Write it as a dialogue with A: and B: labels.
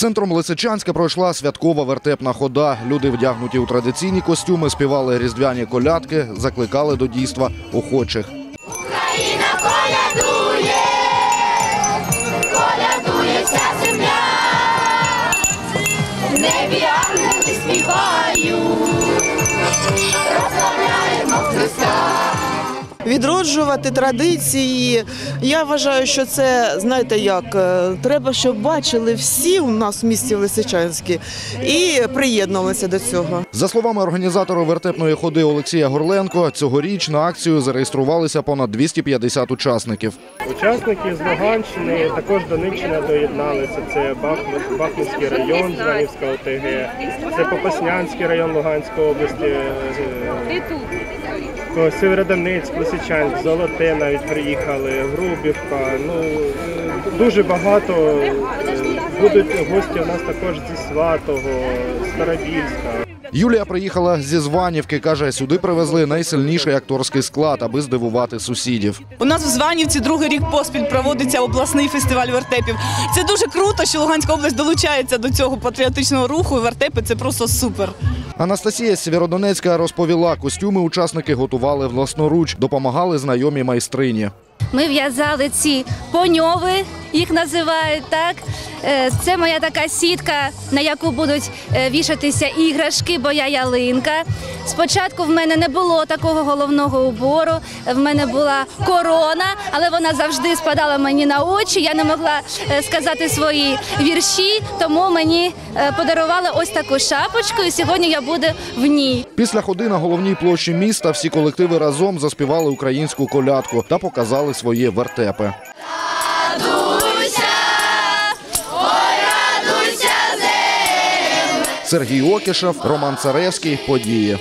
A: Центром Лисичанська пройшла святкова вертепна хода. Люди, вдягнуті у традиційні костюми, співали різдвяні колядки, закликали до дійства охочих.
B: Україна колядує, колядує вся земля, небі ангели співають.
C: Відроджувати традиції. Я вважаю, що це знаєте як е, треба, щоб бачили всі у нас в місті Лисичанські і приєднувалися до цього.
A: За словами організатора вертепної ходи Олексія Горленко, цьогоріч на акцію зареєструвалися понад 250 учасників.
D: Учасники з Луганщини, також Донеччина доєдналися. Це Бахмут, Бахмутський район, Званівська ОТГ, це Попаснянський район Луганської області, Северодонецьк, Лисичанськ, Золоте навіть приїхали, Грубівка. Ну дуже багато е, будуть гості у нас також зі Сватого, Старобільська.
A: Юлія приїхала зі Званівки. каже, сюди привезли найсильніший акторський склад, аби здивувати сусідів.
E: У нас в Званівці другий рік поспіль проводиться обласний фестиваль вертепів. Це дуже круто, що Луганська область долучається до цього патріотичного руху. І вертепи це просто супер.
A: Анастасія Сєвєродонецька розповіла, костюми учасники готували власноруч, допомагали знайомі майстрині.
F: Ми в'язали ці поньови, їх називають так. Е, Це моя така сітка, на яку будуть е, вішатися іграшки, бо я ялинка. Спочатку в мене не було такого головного убору. В мене була корона, але вона завжди спадала мені на очі. Я не могла е, сказати свої вірші, тому мені подарували ось таку шапочку, і сьогодні я буду в ній.
A: Після ходи на головній площі міста всі колективи разом заспівали українську колядку та показали свої вертепи. Сергій Окішев, Роман Царевський. Події.